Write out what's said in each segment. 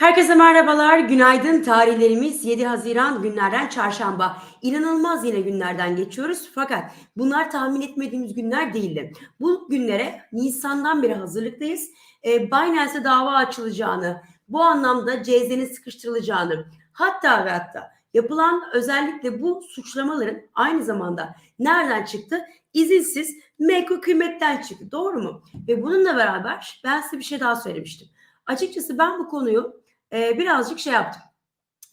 Herkese merhabalar, günaydın. Tarihlerimiz 7 Haziran günlerden çarşamba. İnanılmaz yine günlerden geçiyoruz fakat bunlar tahmin etmediğimiz günler değildi. Bu günlere Nisan'dan beri hazırlıktayız. E, Binance'e dava açılacağını, bu anlamda CZ'nin sıkıştırılacağını, hatta ve hatta yapılan özellikle bu suçlamaların aynı zamanda nereden çıktı? İzinsiz menkul kıymetten çıktı. Doğru mu? Ve bununla beraber ben size bir şey daha söylemiştim. Açıkçası ben bu konuyu e, birazcık şey yaptım.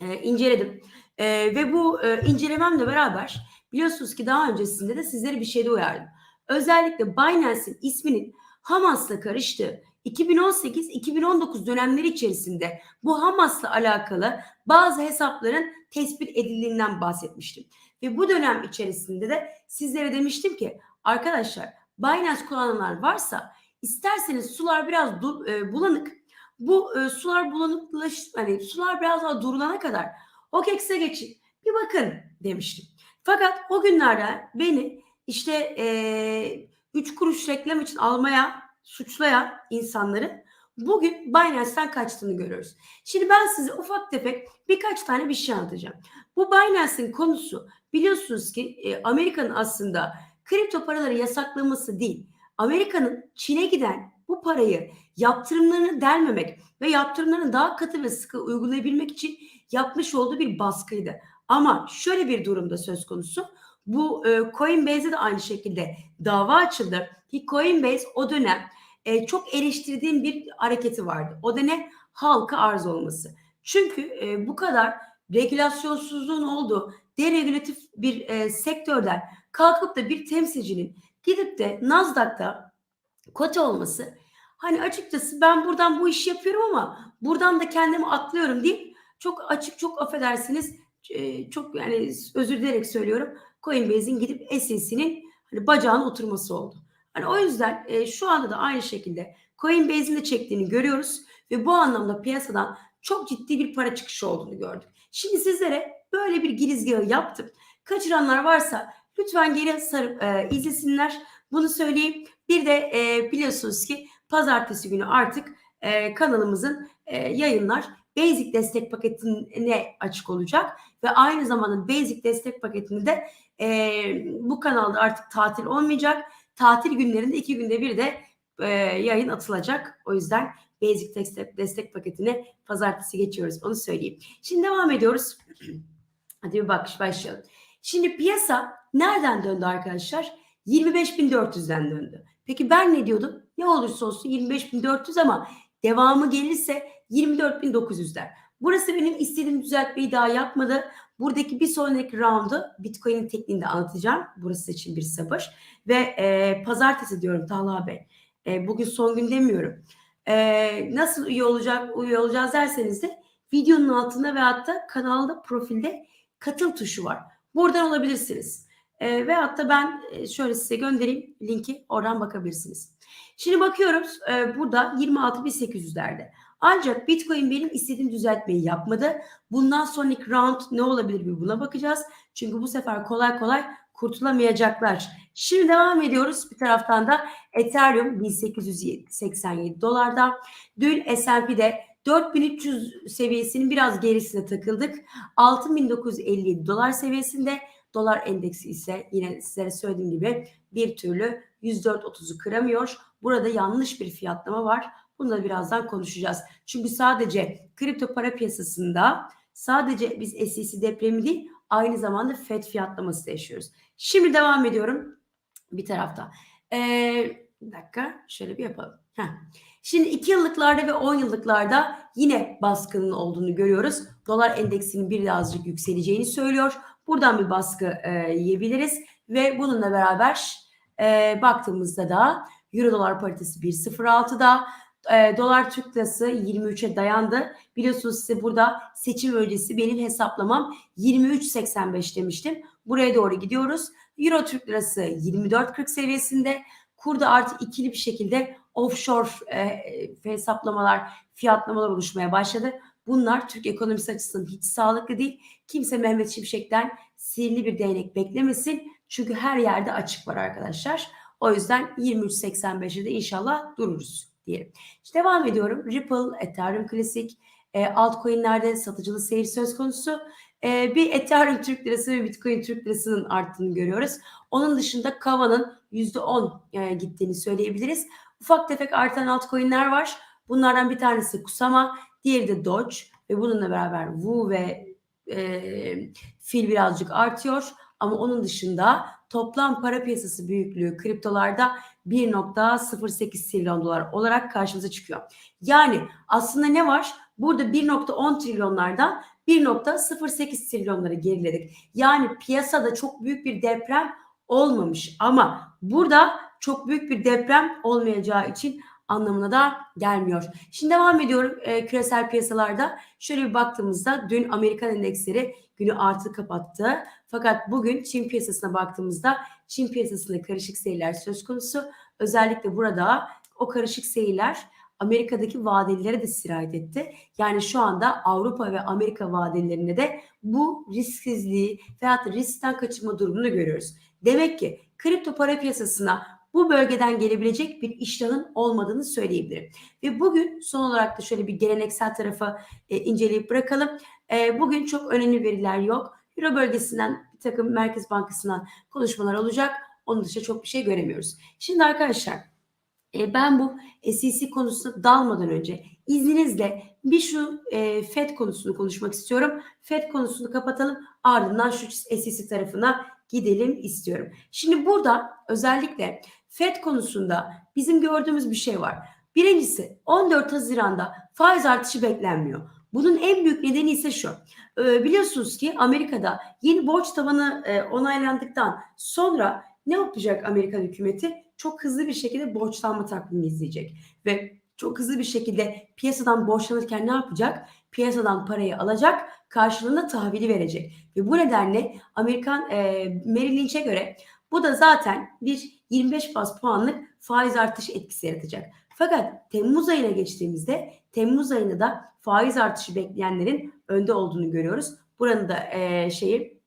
E, inceledim. E, ve bu e, incelememle beraber biliyorsunuz ki daha öncesinde de sizleri bir şeyde uyardım. Özellikle Binance'in isminin Hamas'la karıştığı 2018-2019 dönemleri içerisinde bu Hamas'la alakalı bazı hesapların tespit edildiğinden bahsetmiştim. Ve bu dönem içerisinde de sizlere demiştim ki arkadaşlar Binance kullananlar varsa isterseniz sular biraz e, bulanık bu e, sular bulanıklaş hani sular biraz daha durulana kadar OKEX'e geçin bir bakın demiştim. Fakat o günlerde beni işte e, 3 kuruş reklam için almaya suçlayan insanların bugün Binance'den kaçtığını görüyoruz. Şimdi ben size ufak tefek birkaç tane bir şey anlatacağım. Bu Binance'in konusu biliyorsunuz ki e, Amerika'nın aslında kripto paraları yasaklaması değil. Amerika'nın Çin'e giden bu parayı yaptırımlarını delmemek ve yaptırımlarını daha katı ve sıkı uygulayabilmek için yapmış olduğu bir baskıydı. Ama şöyle bir durumda söz konusu. Bu e, Coinbase'e de aynı şekilde dava açıldı. Ki Coinbase o dönem e, çok eleştirdiğim bir hareketi vardı. O da ne? Halka arz olması. Çünkü e, bu kadar regülasyonsuzluğun olduğu deregülatif bir e, sektörden kalkıp da bir temsilcinin gidip de Nasdaq'ta kote olması hani açıkçası ben buradan bu işi yapıyorum ama buradan da kendimi atlıyorum deyip çok açık çok affedersiniz e, çok yani özür dilerek söylüyorum Coinbase'in gidip SEC'nin hani bacağına oturması oldu. Hani o yüzden e, şu anda da aynı şekilde Coinbase'in de çektiğini görüyoruz ve bu anlamda piyasadan çok ciddi bir para çıkışı olduğunu gördük. Şimdi sizlere böyle bir girizgahı yaptım. Kaçıranlar varsa lütfen geri sarıp e, izlesinler. Bunu söyleyeyim. Bir de e, biliyorsunuz ki pazartesi günü artık e, kanalımızın e, yayınlar Basic destek paketine açık olacak ve aynı zamanda Basic destek paketini de e, bu kanalda artık tatil olmayacak. Tatil günlerinde iki günde bir de e, yayın atılacak. O yüzden Basic destek, destek paketine pazartesi geçiyoruz. Onu söyleyeyim. Şimdi devam ediyoruz. Hadi bir bakış başlayalım. Şimdi piyasa nereden döndü arkadaşlar? 25.400'den döndü. Peki ben ne diyordum? Ne olursa olsun 25.400 ama devamı gelirse 24.900'ler. Burası benim istediğim düzeltmeyi daha yapmadı. Buradaki bir sonraki roundu Bitcoin'in tekniğinde anlatacağım. Burası için bir sabır. Ve e, pazartesi diyorum Talha Bey. E, bugün son gün demiyorum. E, nasıl üye olacak, üye olacağız derseniz de videonun altında ve hatta kanalda profilde katıl tuşu var. Buradan olabilirsiniz. E, ve hatta ben e, şöyle size göndereyim linki oradan bakabilirsiniz. Şimdi bakıyoruz e, burada 26.800'lerde. Ancak Bitcoin benim istediğim düzeltmeyi yapmadı. Bundan sonraki round ne olabilir bir buna bakacağız. Çünkü bu sefer kolay kolay kurtulamayacaklar. Şimdi devam ediyoruz. Bir taraftan da Ethereum 1887 dolarda. Dün S&P'de 4300 seviyesinin biraz gerisine takıldık. 6957 dolar seviyesinde. Dolar endeksi ise yine sizlere söylediğim gibi bir türlü 104.30'u kıramıyor. Burada yanlış bir fiyatlama var. Bunu da birazdan konuşacağız. Çünkü sadece kripto para piyasasında sadece biz SEC depremi değil aynı zamanda FED fiyatlaması da yaşıyoruz. Şimdi devam ediyorum bir tarafta. Ee, bir dakika şöyle bir yapalım. Heh. Şimdi 2 yıllıklarda ve 10 yıllıklarda yine baskının olduğunu görüyoruz. Dolar endeksinin birazcık yükseleceğini söylüyor. Buradan bir baskı e, yiyebiliriz ve bununla beraber e, baktığımızda da Euro dolar paritesi 1.06'da e, dolar Türk lirası 23'e dayandı. Biliyorsunuz size burada seçim öncesi benim hesaplamam 23.85 demiştim. Buraya doğru gidiyoruz. Euro Türk lirası 24.40 seviyesinde. Kurda artık ikili bir şekilde offshore e, hesaplamalar, fiyatlamalar oluşmaya başladı. Bunlar Türk ekonomisi açısından hiç sağlıklı değil. Kimse Mehmet Şimşek'ten sihirli bir değnek beklemesin. Çünkü her yerde açık var arkadaşlar. O yüzden 23.85'e de inşallah dururuz diyelim. İşte devam ediyorum. Ripple, Ethereum Classic, E, altcoin'lerde satıcılı seyir söz konusu. E, bir Ethereum Türk Lirası ve Bitcoin Türk Lirası'nın arttığını görüyoruz. Onun dışında Kava'nın %10 e, gittiğini söyleyebiliriz. Ufak tefek artan altcoin'ler var. Bunlardan bir tanesi Kusama, diğeri de Doge ve bununla beraber Wu ve e, Fil birazcık artıyor. Ama onun dışında toplam para piyasası büyüklüğü kriptolarda 1.08 trilyon dolar olarak karşımıza çıkıyor. Yani aslında ne var? Burada 1.10 trilyonlardan 1.08 trilyonlara geriledik. Yani piyasada çok büyük bir deprem olmamış ama burada çok büyük bir deprem olmayacağı için anlamına da gelmiyor. Şimdi devam ediyorum e, küresel piyasalarda. Şöyle bir baktığımızda dün Amerikan endeksleri günü artı kapattı. Fakat bugün Çin piyasasına baktığımızda Çin piyasasında karışık seyirler söz konusu. Özellikle burada o karışık seyirler Amerika'daki vadelilere de sirayet etti. Yani şu anda Avrupa ve Amerika vadelerinde de bu risksizliği veyahut da riskten kaçınma durumunu görüyoruz. Demek ki kripto para piyasasına bu bölgeden gelebilecek bir iştahın olmadığını söyleyebilirim. Ve bugün son olarak da şöyle bir geleneksel tarafa e, inceleyip bırakalım. E, bugün çok önemli veriler yok. Euro bölgesinden bir takım Merkez Bankası'ndan konuşmalar olacak. Onun dışında çok bir şey göremiyoruz. Şimdi arkadaşlar e, ben bu SEC konusuna dalmadan önce izninizle bir şu e, FED konusunu konuşmak istiyorum. FED konusunu kapatalım ardından şu SEC tarafına gidelim istiyorum. Şimdi burada özellikle FED konusunda bizim gördüğümüz bir şey var. Birincisi 14 Haziran'da faiz artışı beklenmiyor. Bunun en büyük nedeni ise şu. Ee, biliyorsunuz ki Amerika'da yeni borç tavanı e, onaylandıktan sonra ne yapacak Amerikan hükümeti? Çok hızlı bir şekilde borçlanma takvimini izleyecek ve çok hızlı bir şekilde piyasadan borçlanırken ne yapacak? Piyasadan parayı alacak, karşılığında tahvili verecek. Ve bu nedenle Amerikan e, Merrill Lynch'e göre bu da zaten bir 25 bas puanlık faiz artışı etkisi yaratacak. Fakat Temmuz ayına geçtiğimizde Temmuz ayında da faiz artışı bekleyenlerin önde olduğunu görüyoruz. Buranın da e, şeyi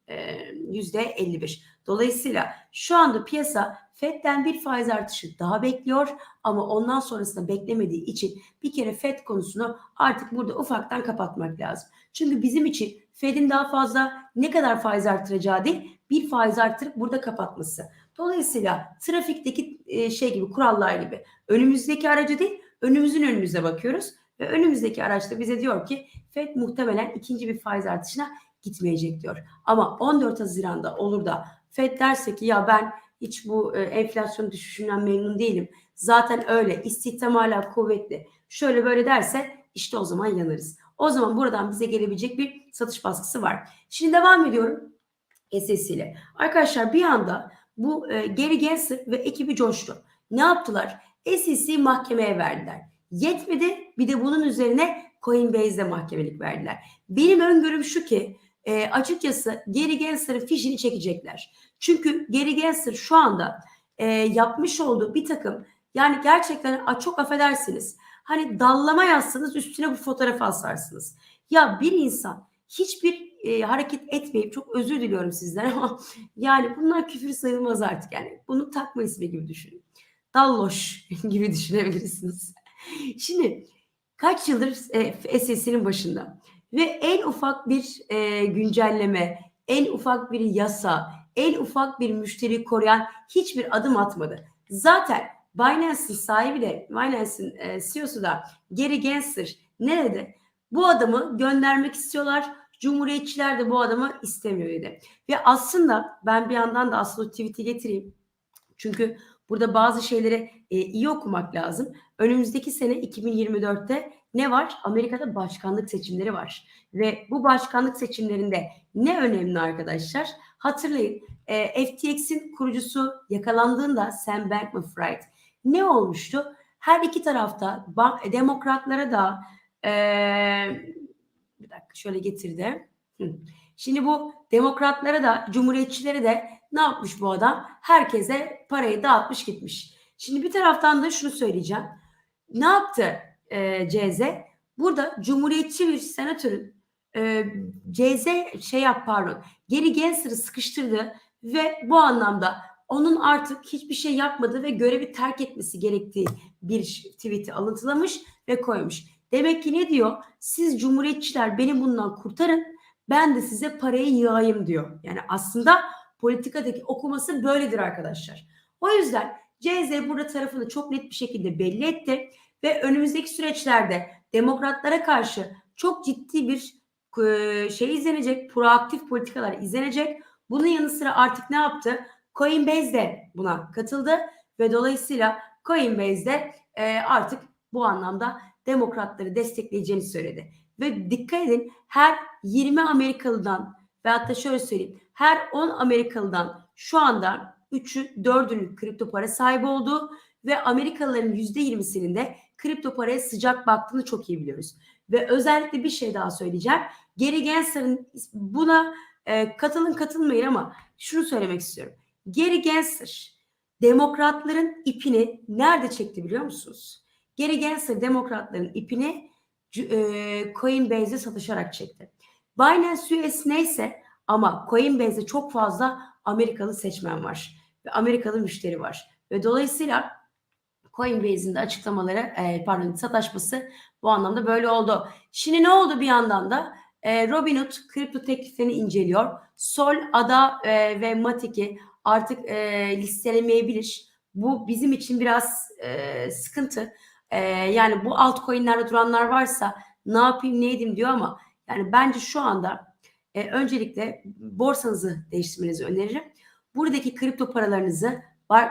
yüzde 55. Dolayısıyla şu anda piyasa FED'den bir faiz artışı daha bekliyor ama ondan sonrasında beklemediği için bir kere FED konusunu artık burada ufaktan kapatmak lazım. Çünkü bizim için FED'in daha fazla ne kadar faiz artıracağı değil, bir faiz artırıp burada kapatması. Dolayısıyla trafikteki e, şey gibi kurallar gibi önümüzdeki aracı değil, önümüzün önümüze bakıyoruz ve önümüzdeki araçta bize diyor ki FED muhtemelen ikinci bir faiz artışına gitmeyecek diyor. Ama 14 Haziran'da olur da FED derse ki ya ben hiç bu e, enflasyon düşüşünden memnun değilim. Zaten öyle istihdam hala kuvvetli. Şöyle böyle derse işte o zaman yanarız. O zaman buradan bize gelebilecek bir satış baskısı var. Şimdi devam ediyorum SS ile. Arkadaşlar bir anda bu e, Gary Gensler ve ekibi coştu. Ne yaptılar? SEC mahkemeye verdiler. Yetmedi bir de bunun üzerine Coinbase'de mahkemelik verdiler. Benim öngörüm şu ki e, açıkçası Gary Gensler'ın fişini çekecekler. Çünkü Gary Gensler şu anda e, yapmış olduğu bir takım yani gerçekten çok affedersiniz. Hani dallama yazsanız üstüne bu fotoğrafı asarsınız. Ya bir insan hiçbir e, hareket etmeyip çok özür diliyorum sizden ama yani bunlar küfür sayılmaz artık yani. Bunu takma ismi gibi düşünün. Dalloş gibi düşünebilirsiniz. Şimdi kaç yıldır e, SS'nin başında ve en ufak bir e, güncelleme, en ufak bir yasa, en ufak bir müşteri koruyan hiçbir adım atmadı. Zaten Binance'ın sahibi de Binance'ın e, CEO'su da Gary Gensler nerede? Bu adamı göndermek istiyorlar. Cumhuriyetçiler de bu adamı istemiyor dedi. Ve aslında ben bir yandan da aslında tweet'i getireyim. Çünkü burada bazı şeyleri e, iyi okumak lazım. Önümüzdeki sene 2024'te ne var? Amerika'da başkanlık seçimleri var. Ve bu başkanlık seçimlerinde ne önemli arkadaşlar? Hatırlayın e, FTX'in kurucusu yakalandığında Sam Bankman-Fried ne olmuştu? Her iki tarafta demokratlara da e, bir dakika şöyle getirdi. Şimdi bu demokratlara da cumhuriyetçilere de ne yapmış bu adam? Herkese parayı dağıtmış gitmiş. Şimdi bir taraftan da şunu söyleyeceğim. Ne yaptı e, CZ? Burada cumhuriyetçi bir senatörün e, CZ şey yap pardon geri Gensler'ı sıkıştırdı ve bu anlamda onun artık hiçbir şey yapmadığı ve görevi terk etmesi gerektiği bir tweet'i alıntılamış ve koymuş. Demek ki ne diyor? Siz cumhuriyetçiler beni bundan kurtarın. Ben de size parayı yığayım diyor. Yani aslında politikadaki okuması böyledir arkadaşlar. O yüzden CZ burada tarafını çok net bir şekilde belli etti ve önümüzdeki süreçlerde demokratlara karşı çok ciddi bir e, şey izlenecek, proaktif politikalar izlenecek. Bunun yanı sıra artık ne yaptı? Coinbase de buna katıldı ve dolayısıyla Coinbase de e, artık bu anlamda demokratları destekleyeceğini söyledi. Ve dikkat edin her 20 Amerikalıdan ve hatta şöyle söyleyeyim her 10 Amerikalıdan şu anda 3'ü 4'ünün kripto para sahibi olduğu ve Amerikalıların %20'sinin de kripto paraya sıcak baktığını çok iyi biliyoruz. Ve özellikle bir şey daha söyleyeceğim. Gary Gensler'ın buna e, katılın katılmayın ama şunu söylemek istiyorum. Gary Gensler demokratların ipini nerede çekti biliyor musunuz? Gary Gensler demokratların ipini e, Coinbase'e satışarak çekti. Binance US neyse ama Coinbase'de çok fazla Amerikalı seçmen var ve Amerikalı müşteri var. Ve dolayısıyla Coinbase'in de açıklamaları e, pardon sataşması bu anlamda böyle oldu. Şimdi ne oldu bir yandan da e, Robinhood kripto tekliflerini inceliyor. Sol, Ada e, ve Matic'i artık e, listelemeyebilir. Bu bizim için biraz e, sıkıntı. E, yani bu altcoin'lerde duranlar varsa ne yapayım ne edeyim diyor ama yani bence şu anda e, öncelikle borsanızı değiştirmenizi öneririm. Buradaki kripto paralarınızı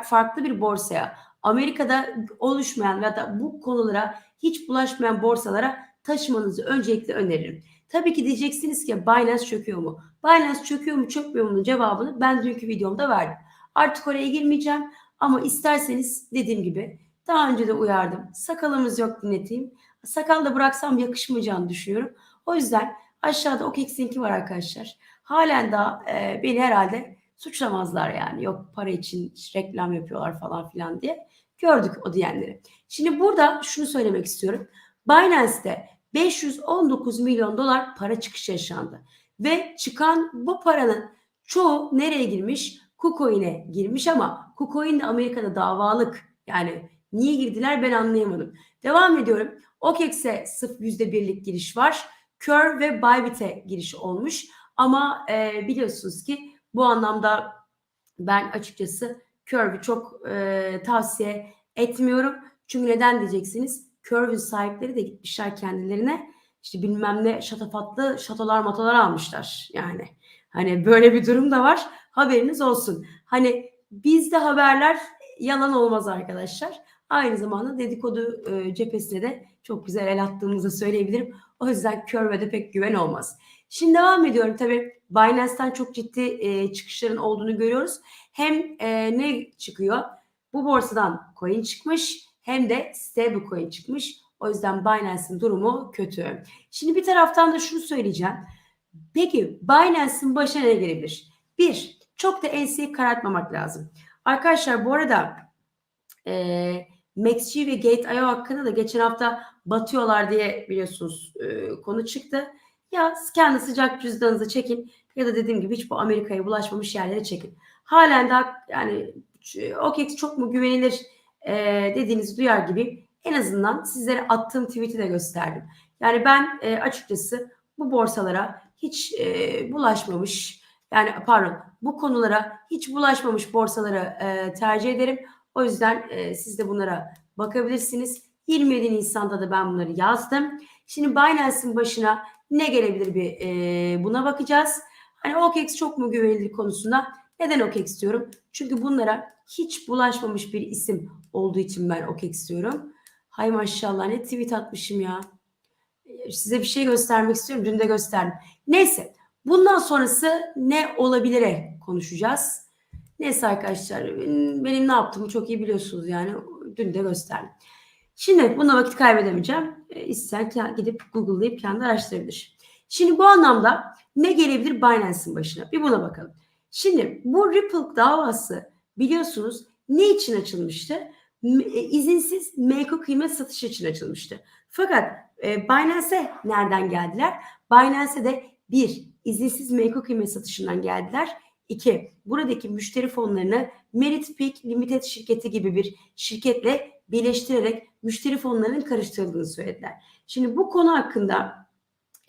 farklı bir borsaya, Amerika'da oluşmayan ya da bu konulara hiç bulaşmayan borsalara taşımanızı öncelikle öneririm. Tabii ki diyeceksiniz ki Binance çöküyor mu? Binance çöküyor mu çökmüyor mu cevabını ben dünkü videomda verdim. Artık oraya girmeyeceğim ama isterseniz dediğim gibi daha önce de uyardım. Sakalımız yok dinleteyim. Sakal da bıraksam yakışmayacağını düşünüyorum. O yüzden aşağıda OKEX linki var arkadaşlar. Halen daha e, beni herhalde suçlamazlar yani. Yok para için reklam yapıyorlar falan filan diye. Gördük o diyenleri. Şimdi burada şunu söylemek istiyorum. Binance'te 519 milyon dolar para çıkışı yaşandı. Ve çıkan bu paranın çoğu nereye girmiş? KuCoin'e girmiş ama KuCoin de Amerika'da davalık. Yani niye girdiler ben anlayamadım. Devam ediyorum. OKEX'e sırf %1'lik giriş var. Kör ve Bybit'e giriş olmuş. Ama e, biliyorsunuz ki bu anlamda ben açıkçası Curve'ü çok e, tavsiye etmiyorum. Çünkü neden diyeceksiniz? Curve'ün sahipleri de gitmişler kendilerine işte bilmem ne şatafatlı şatolar matolar almışlar. Yani hani böyle bir durum da var. Haberiniz olsun. Hani bizde haberler yalan olmaz arkadaşlar. Aynı zamanda dedikodu e, cephesine de çok güzel el attığımızı söyleyebilirim. O yüzden Curve'de pek güven olmaz. Şimdi devam ediyorum. Tabii Binance'ten çok ciddi e, çıkışların olduğunu görüyoruz. Hem e, ne çıkıyor? Bu borsadan coin çıkmış hem de stable coin çıkmış. O yüzden Binance'in durumu kötü. Şimdi bir taraftan da şunu söyleyeceğim. Peki Binance'in başına ne gelebilir? Bir, çok da enseyi karartmamak lazım. Arkadaşlar bu arada e, MaxG ve Gate.io hakkında da geçen hafta batıyorlar diye biliyorsunuz e, konu çıktı. Ya kendi sıcak cüzdanınızı çekin ya da dediğim gibi hiç bu Amerika'ya bulaşmamış yerlere çekin. Halen daha yani OKEX çok mu güvenilir e, dediğinizi duyar gibi en azından sizlere attığım tweet'i de gösterdim. Yani ben e, açıkçası bu borsalara hiç e, bulaşmamış yani pardon bu konulara hiç bulaşmamış borsalara e, tercih ederim. O yüzden e, siz de bunlara bakabilirsiniz. 27 Nisan'da da ben bunları yazdım. Şimdi Binance'in başına ne gelebilir bir e, buna bakacağız. Hani OKEX çok mu güvenilir konusunda neden OKEX diyorum? Çünkü bunlara hiç bulaşmamış bir isim olduğu için ben OKEX diyorum. Hay maşallah ne tweet atmışım ya. Size bir şey göstermek istiyorum. Dün de gösterdim. Neyse bundan sonrası ne olabilire konuşacağız. Neyse arkadaşlar benim ne yaptığımı çok iyi biliyorsunuz yani. Dün de gösterdim. Şimdi buna vakit kaybedemeyeceğim. E, gidip Google'layıp kendi araştırabilir. Şimdi bu anlamda ne gelebilir Binance'in başına? Bir buna bakalım. Şimdi bu Ripple davası biliyorsunuz ne için açılmıştı? E, izinsiz mevku kıymet satışı için açılmıştı. Fakat e, Binance'e nereden geldiler? Binance'e de bir, izinsiz mevku kıymet satışından geldiler. İki, buradaki müşteri fonlarını Merit Peak Limited şirketi gibi bir şirketle birleştirerek müşteri fonlarının karıştırıldığını söylediler. Şimdi bu konu hakkında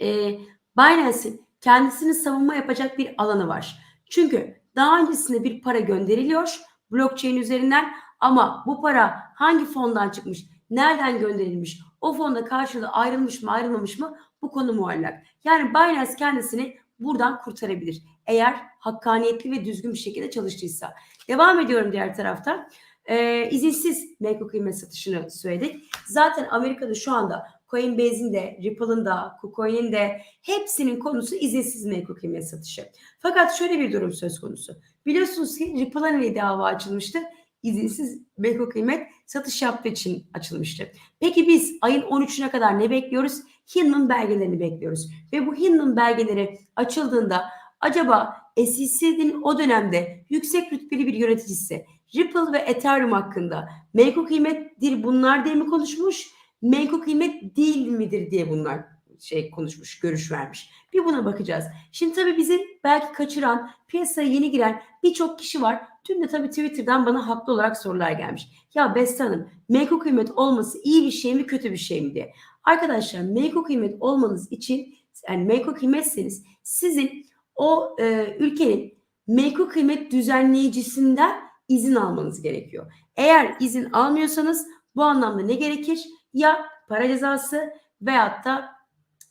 e, Binance'in kendisini savunma yapacak bir alanı var. Çünkü daha öncesinde bir para gönderiliyor blockchain üzerinden ama bu para hangi fondan çıkmış, nereden gönderilmiş, o fonda karşılığı ayrılmış mı ayrılmamış mı bu konu muallak. Yani Binance kendisini buradan kurtarabilir. Eğer hakkaniyetli ve düzgün bir şekilde çalıştıysa. Devam ediyorum diğer tarafta. Ee, izinsiz menkul kıymet satışını söyledik. Zaten Amerika'da şu anda Coinbase'in de, Ripple'ın da, KuCoin'in de hepsinin konusu izinsiz menkul kıymet satışı. Fakat şöyle bir durum söz konusu. Biliyorsunuz ki Ripple'a ne dava açılmıştı? İzinsiz menkul kıymet satış yaptığı için açılmıştı. Peki biz ayın 13'üne kadar ne bekliyoruz? Hinman belgelerini bekliyoruz. Ve bu Hinman belgeleri açıldığında acaba SEC'nin o dönemde yüksek rütbeli bir yöneticisi Ripple ve Ethereum hakkında menkul kıymettir bunlar diye mi konuşmuş? Menkul kıymet değil midir diye bunlar şey konuşmuş, görüş vermiş. Bir buna bakacağız. Şimdi tabii bizi belki kaçıran, piyasaya yeni giren birçok kişi var. Dün de tabii Twitter'dan bana haklı olarak sorular gelmiş. Ya Beste Hanım, menkul kıymet olması iyi bir şey mi, kötü bir şey mi diye. Arkadaşlar menkul kıymet olmanız için yani menkul kıymetseniz sizin o e, ülkenin menkul kıymet düzenleyicisinden izin almanız gerekiyor. Eğer izin almıyorsanız bu anlamda ne gerekir? Ya para cezası veyahut da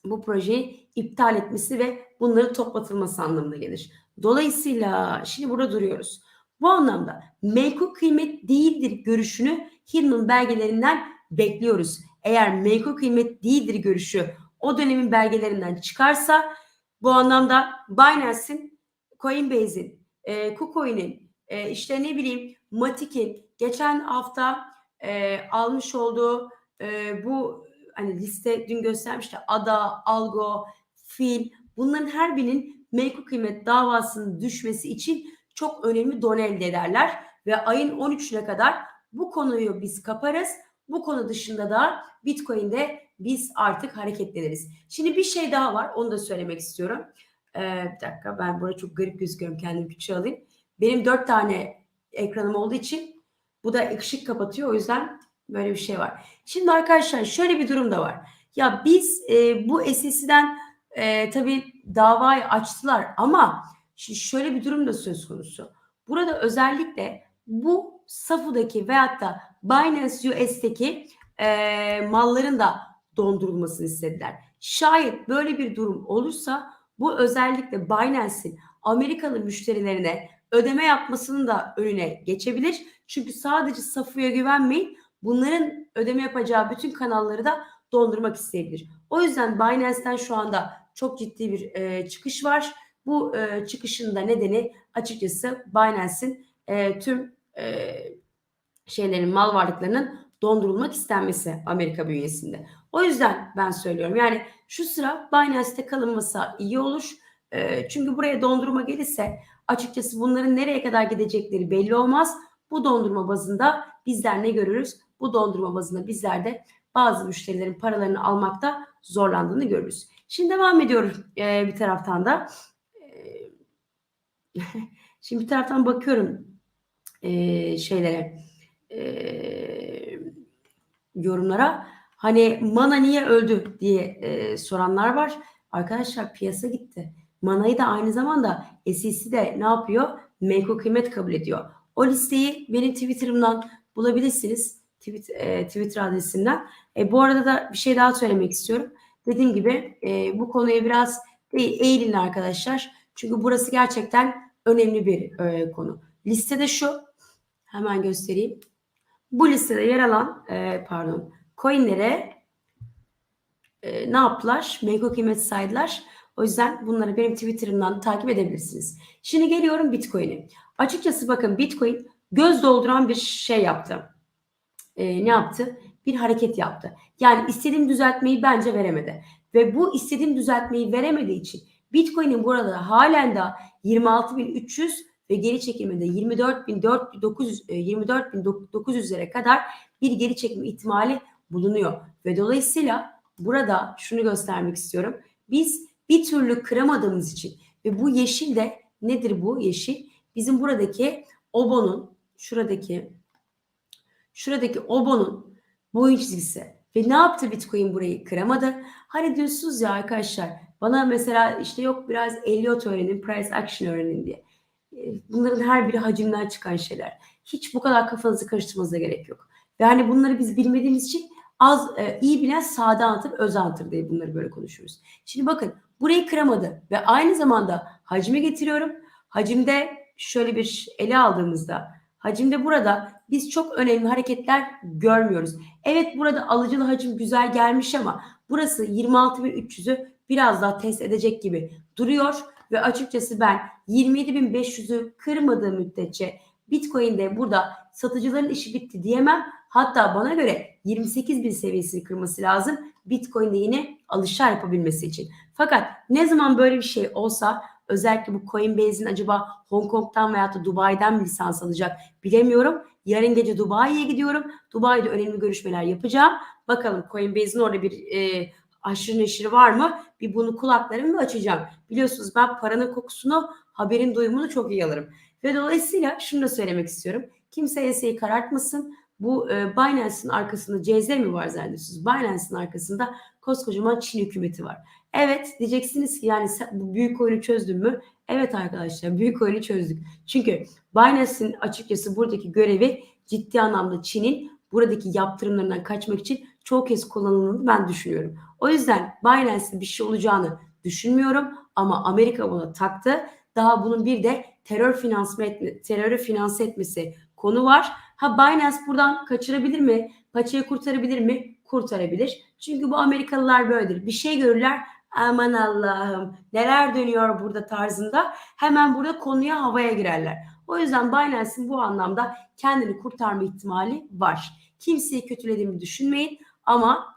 bu projeyi iptal etmesi ve bunları toplatılması anlamına gelir. Dolayısıyla şimdi burada duruyoruz. Bu anlamda menkul kıymet değildir görüşünü Hinman belgelerinden bekliyoruz. Eğer menkul kıymet değildir görüşü o dönemin belgelerinden çıkarsa bu anlamda Binance'in, Coinbase'in, e, KuCoin'in, e, işte ne bileyim Matic'in geçen hafta e, almış olduğu e, bu hani liste dün göstermişti Ada, Algo, Fil bunların her birinin menkul kıymet davasının düşmesi için çok önemli don elde ederler ve ayın 13'üne kadar bu konuyu biz kaparız. Bu konu dışında da Bitcoin'de biz artık hareketleniriz. Şimdi bir şey daha var onu da söylemek istiyorum. Ee, bir dakika ben burada çok garip gözüküyorum kendimi küçüğe alayım. Benim dört tane ekranım olduğu için bu da ışık kapatıyor o yüzden böyle bir şey var. Şimdi arkadaşlar şöyle bir durum da var. Ya biz e, bu SEC'den e, tabii davayı açtılar ama şimdi şöyle bir durum da söz konusu. Burada özellikle bu Safu'daki veyahut da Binance US'teki e, malların da dondurulmasını istediler. Şayet böyle bir durum olursa bu özellikle Binance'in Amerikalı müşterilerine ödeme yapmasının da önüne geçebilir. Çünkü sadece Safu'ya güvenmeyin. Bunların ödeme yapacağı bütün kanalları da dondurmak isteyebilir. O yüzden Binance'ten şu anda çok ciddi bir e, çıkış var. Bu e, çıkışın da nedeni açıkçası Binance'in e, tüm e, şeylerin mal varlıklarının dondurulmak istenmesi Amerika bünyesinde. O yüzden ben söylüyorum yani şu sıra Binance'te kalınması iyi olur. E, çünkü buraya dondurma gelirse açıkçası bunların nereye kadar gidecekleri belli olmaz. Bu dondurma bazında bizler ne görürüz? Bu dondurma bazında bizler de bazı müşterilerin paralarını almakta zorlandığını görürüz. Şimdi devam ediyorum e, bir taraftan da. E, şimdi bir taraftan bakıyorum e, şeylere e, yorumlara. Hani Mana niye öldü diye e, soranlar var. Arkadaşlar piyasa gitti. Mana'yı da aynı zamanda SEC de ne yapıyor? Menkul kıymet kabul ediyor. O listeyi benim Twitter'ımdan bulabilirsiniz. Tweet, e, Twitter adresimden. E, bu arada da bir şey daha söylemek istiyorum. Dediğim gibi e, bu konuya biraz eğilin arkadaşlar. Çünkü burası gerçekten önemli bir e, konu. Listede şu, hemen göstereyim. Bu listede yer alan, e, pardon, coinlere e, ne yaptılar? Menkul kıymet saydılar. O yüzden bunları benim Twitter'ımdan takip edebilirsiniz. Şimdi geliyorum Bitcoin'e. Açıkçası bakın Bitcoin göz dolduran bir şey yaptı. E, ne yaptı? Bir hareket yaptı. Yani istediğim düzeltmeyi bence veremedi. Ve bu istediğim düzeltmeyi veremediği için Bitcoin'in burada halen de 26.300 ve geri çekilmede 24.900 24.900'lere kadar bir geri çekilme ihtimali bulunuyor. Ve dolayısıyla burada şunu göstermek istiyorum. Biz bir türlü kıramadığımız için ve bu yeşil de nedir bu yeşil? Bizim buradaki obonun şuradaki şuradaki obonun boyun çizgisi. Ve ne yaptı Bitcoin burayı kıramadı. Hani diyorsunuz ya arkadaşlar bana mesela işte yok biraz Elliot öğrenin, Price Action öğrenin diye. E, Bunların her biri hacimden çıkan şeyler. Hiç bu kadar kafanızı karıştırmanıza gerek yok. Ve hani bunları biz bilmediğimiz için az e, iyi bilen sade anlatır, öz anlatır diye bunları böyle konuşuyoruz. Şimdi bakın burayı kıramadı ve aynı zamanda hacmi getiriyorum. Hacimde şöyle bir ele aldığımızda hacimde burada biz çok önemli hareketler görmüyoruz. Evet burada alıcılı hacim güzel gelmiş ama burası 26.300'ü biraz daha test edecek gibi duruyor ve açıkçası ben 27.500'ü kırmadığı müddetçe Bitcoin'de burada satıcıların işi bitti diyemem. Hatta bana göre 28.000 seviyesini kırması lazım Bitcoin'de yine alışlar yapabilmesi için. Fakat ne zaman böyle bir şey olsa özellikle bu Coinbase'in acaba Hong Kong'dan veya da Dubai'den mi lisans alacak bilemiyorum. Yarın gece Dubai'ye gidiyorum. Dubai'de önemli görüşmeler yapacağım. Bakalım Coinbase'in orada bir e, aşırı neşiri var mı? Bir bunu kulaklarımı açacağım. Biliyorsunuz ben paranın kokusunu, haberin duyumunu çok iyi alırım. Ve dolayısıyla şunu da söylemek istiyorum. Kimse enseyi karartmasın. Bu e, Binance'ın arkasında CZ mi var zannediyorsunuz? Binance'ın arkasında koskocaman Çin hükümeti var. Evet diyeceksiniz ki yani sen, bu büyük oyunu çözdün mü? Evet arkadaşlar büyük oyunu çözdük. Çünkü Binance'in açıkçası buradaki görevi ciddi anlamda Çin'in buradaki yaptırımlarından kaçmak için çok kez kullanıldığını ben düşünüyorum. O yüzden Binance'in bir şey olacağını düşünmüyorum ama Amerika buna taktı. Daha bunun bir de terör finansman etme, terörü finanse etmesi konu var. Ha Binance buradan kaçırabilir mi? Paçayı kurtarabilir mi? Kurtarabilir. Çünkü bu Amerikalılar böyledir. Bir şey görürler. Aman Allah'ım neler dönüyor burada tarzında hemen burada konuya havaya girerler. O yüzden Binance'in bu anlamda kendini kurtarma ihtimali var. Kimseyi kötülediğimi düşünmeyin ama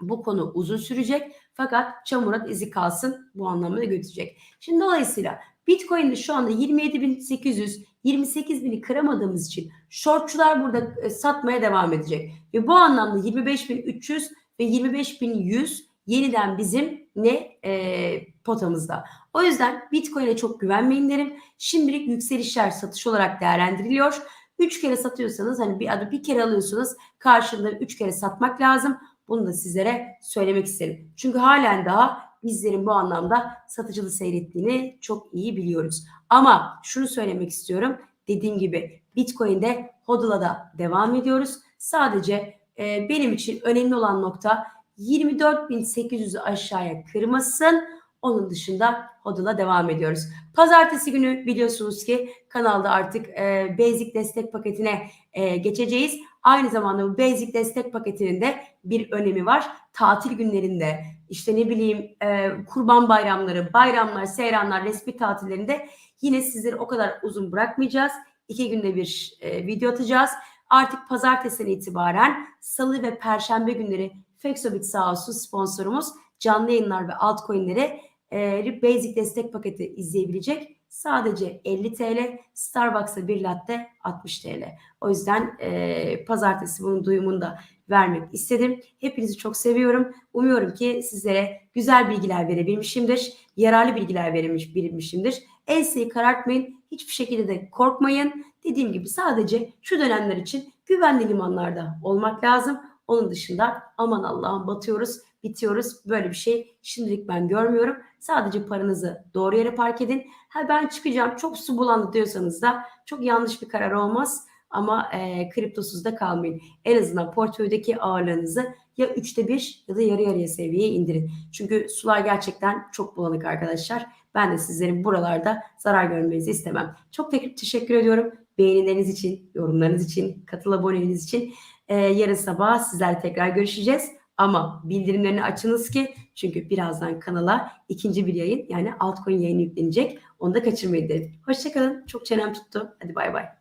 bu konu uzun sürecek fakat çamurat izi kalsın bu anlamda götürecek. Şimdi dolayısıyla Bitcoin'de şu anda 27.800 28.000'i kıramadığımız için shortçular burada e, satmaya devam edecek. Ve bu anlamda 25.300 ve 25.100 yeniden bizim ne e, potamızda. O yüzden Bitcoin'e çok güvenmeyin derim. Şimdilik yükselişler satış olarak değerlendiriliyor. 3 kere satıyorsanız hani bir adı bir kere alıyorsanız karşılığında 3 kere satmak lazım. Bunu da sizlere söylemek isterim. Çünkü halen daha bizlerin bu anlamda satıcılı seyrettiğini çok iyi biliyoruz. Ama şunu söylemek istiyorum. Dediğim gibi Bitcoin'de hodla'da devam ediyoruz. Sadece e, benim için önemli olan nokta 24.800'ü aşağıya kırmasın. Onun dışında hodl'a devam ediyoruz. Pazartesi günü biliyorsunuz ki kanalda artık e, Basic destek paketine e, geçeceğiz. Aynı zamanda bu Basic destek paketinin de bir önemi var. Tatil günlerinde işte ne bileyim e, kurban bayramları, bayramlar, seyranlar, resmi tatillerinde yine sizleri o kadar uzun bırakmayacağız. İki günde bir e, video atacağız. Artık pazartesiden itibaren salı ve perşembe günleri Fexobit sağ olsun sponsorumuz canlı yayınlar ve altcoin'leri e, basic destek paketi izleyebilecek. Sadece 50 TL, Starbucks'a bir latte 60 TL. O yüzden e, pazartesi bunun duyumunu da vermek istedim. Hepinizi çok seviyorum. Umuyorum ki sizlere güzel bilgiler verebilmişimdir. Yararlı bilgiler verilmiş bilmişimdir. Enseyi karartmayın. Hiçbir şekilde de korkmayın. Dediğim gibi sadece şu dönemler için güvenli limanlarda olmak lazım. Onun dışında aman Allah'ım batıyoruz, bitiyoruz. Böyle bir şey şimdilik ben görmüyorum. Sadece paranızı doğru yere park edin. Ha ben çıkacağım çok su bulandı diyorsanız da çok yanlış bir karar olmaz. Ama e, kriptosuz da kalmayın. En azından portföydeki ağırlığınızı ya üçte bir ya da yarı yarıya seviyeye indirin. Çünkü sular gerçekten çok bulanık arkadaşlar. Ben de sizlerin buralarda zarar görmenizi istemem. Çok teşekkür ediyorum. Beğenileriniz için, yorumlarınız için, katıl aboneliğiniz için. Ee, yarın sabah sizlerle tekrar görüşeceğiz. Ama bildirimlerini açınız ki çünkü birazdan kanala ikinci bir yayın yani altcoin yayını yüklenecek. Onu da kaçırmayın derim. Hoşçakalın. Çok çenem tuttu. Hadi bay bay.